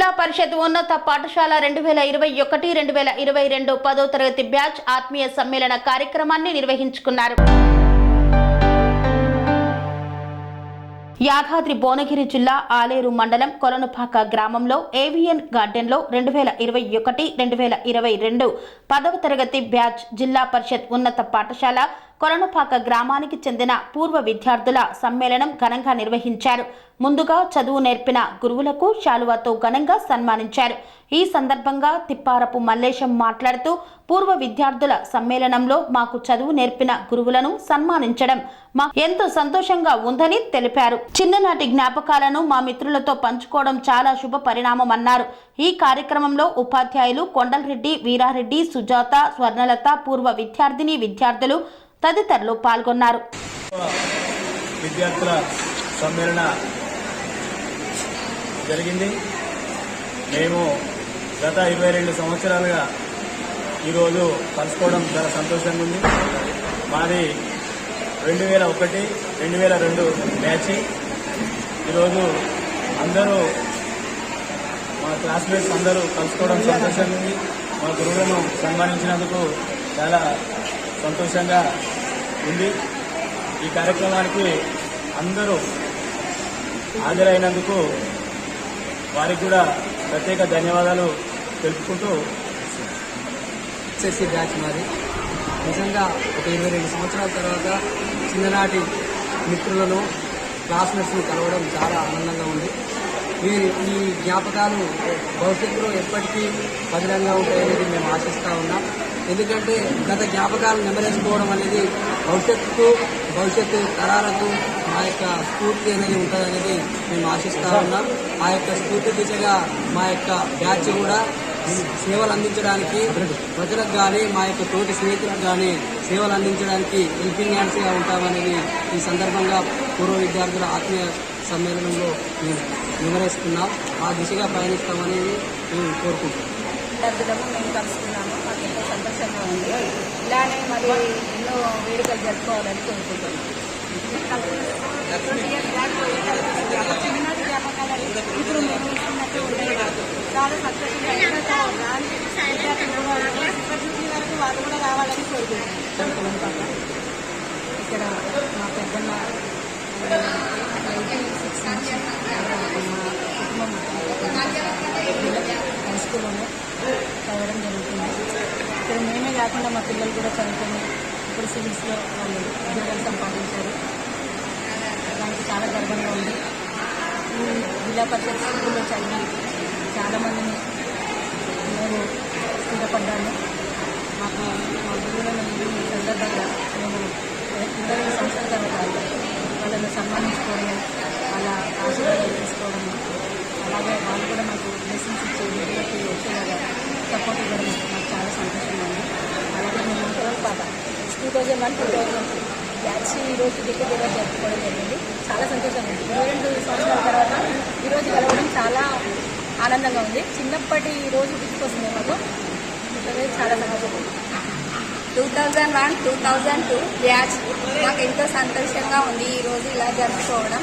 జిల్లా పరిషత్ ఉన్నత పాఠశాల రెండు వేల ఇరవై ఒకటి రెండు వేల ఇరవై రెండు పదో తరగతి బ్యాచ్ ఆత్మీయ సమ్మేళన కార్యక్రమాన్ని నిర్వహించుకున్నారు. యాదాద్రి భువనగిరి జిల్లా ఆలేరు మండలం కొలనుపాక గ్రామంలో ఏవియన్ గార్డెన్లో రెండు వేల ఇరవై ఒకటి రెండు వేల ఇరవై రెండు పదవ తరగతి బ్యాచ్ జిల్లా పరిషత్ ఉన్నత పాఠశాల కొలనుపాక గ్రామానికి చెందిన పూర్వ విద్యార్థుల సమ్మేళనం ఘనంగా నిర్వహించారు. ముందుగా చదువు నేర్పిన గురువులకు శాలువాతో ఘనంగా సన్మానించారు. ఈ సందర్భంగా తిప్పారపు మల్లేశం మాట్లాడుతూ పూర్వ విద్యార్థుల సమ్మేళనంలో మాకు చదువు నేర్పిన గురువులను సన్మానించడం మా ఎంతో సంతోషంగా ఉందని తెలిపారు. చిన్ననాటి జ్ఞాపకాలను మా మిత్రులతో పంచుకోవడం చాలా శుభ పరిణామం అన్నారు. ఈ కార్యక్రమంలో ఉపాధ్యాయులు కొండలరెడ్డి వీరారెడ్డి సుజాత స్వర్ణలత పూర్వ విద్యార్థిని విద్యార్థులు తదితరులు పాల్గొన్నారు. విద్యార్థుల సమ్మేళన జరిగింది. మేము గత ఇరవై రెండు సంవత్సరాలుగా ఈరోజు కలుసుకోవడం చాలా సంతోషంగా ఉంది. మాది రెండు వేల ఒకటి రెండు వేల రెండు బ్యాచ్ ఈరోజు అందరూ మా క్లాస్మేట్స్ అందరూ కలుసుకోవడం సంతోషంగా ఉంది. మా గురువులను సన్మానించినందుకు చాలా సంతోషంగా ఉంది. ఈ కార్యక్రమానికి అందరూ హాజరైనందుకు వారికి కూడా ప్రత్యేక ధన్యవాదాలు తెలుపుకుంటూ ఎస్ఎస్సి బ్యాచ్ మాది. నిజంగా ఒక ఇరవై రెండు సంవత్సరాల తర్వాత చిన్ననాటి మిత్రులను క్లాస్మేట్స్ను కలవడం చాలా ఆనందంగా ఉంది. వీరి ఈ జ్ఞాపకాలు భవిష్యత్తులో ఎప్పటికీ భద్రంగా ఉంటాయనేది మేము ఆశిస్తూ ఉన్నాం. ఎందుకంటే గత జ్ఞాపకాలు నెమరేసుకోవడం అనేది భవిష్యత్తుకు భవిష్యత్తు తరాలకు మా యొక్క స్ఫూర్తి అనేది ఉంటుందనేది మేము ఆశిస్తా ఉన్నాం. ఆ యొక్క స్ఫూర్తి దిశగా మా యొక్క బ్యాచ్ కూడా సేవలు అందించడానికి ప్రజలకు కానీ మా యొక్క తోటి స్నేహితులకు కానీ సేవలు అందించడానికి హెల్పింగ్ హ్యాండ్స్గా ఉంటామనేది ఈ సందర్భంగా పూర్వ విద్యార్థుల ఆత్మీయ సమ్మేళనంలో మేము వివరిస్తున్నాం ఆ దిశగా పయనిస్తామనేది మేము కోరుకుంటున్నాం. మేము కలుసుకున్నాము. సంతోషంగా ఉంది. ఇలానే మరి ఎన్నో వేడుకలు జరుపుకోవాలని కోరుకుంటున్నాం. చిన్ననాటి జ్ఞాపకాలు ఇప్పుడు మేము ఇస్తున్నట్టు ఉండేవి కాదు చాలా సంతోషంగా విద్యార్థులు వరకు వాళ్ళు కూడా రావాలని కోరుకుంటున్నాం. ఇక్కడ మా పెద్దమ్మ ఎయిటీ సిక్స్ నుంచి కాకుండా మా పిల్లలు కూడా చదువుకొని ఇప్పుడు సివిల్స్లో వాళ్ళు ఉద్యోగాలు సంపాదించారు. దానికి చాలా గర్వంగా ఉంది. జిల్లా పరిషత్ స్కూల్లో చదివి చాలామందిని నేను స్థిరపడ్డాను. మాకు మా గురువులను ఈ సందర్భంగా మేము ఇరవై సంవత్సరాల తర్వాత వాళ్ళని సన్మానించుకోవడం వాళ్ళ ఆశీర్వాదాలు తీసుకోవడం అలాగే వాళ్ళు కూడా మాకు బ్లెస్సింగ్స్ ఇచ్చే వీళ్ళకి వచ్చేలాగా సపోర్ట్ ఇవ్వడం నాకు చాలా సంతోషంగా ఉంది అలాగే మేము పాప two thousand one two thousand batch ఈరోజు దగ్గర దగ్గర జరుపుకోవడం జరిగింది చాలా సంతోషంగా ఉంది. ఇరవై రెండు సంవత్సరాల తర్వాత ఈరోజు కలవడం చాలా ఆనందంగా ఉంది. చిన్నప్పటి ఈ రోజు గుర్తుకొస్తుంది మాకు చాలా సంతోషం ఉంది. Two thousand one two thousand two batch మాకు ఎంతో సంతోషంగా ఉంది. ఈ రోజు ఇలా జరుపుకోవడం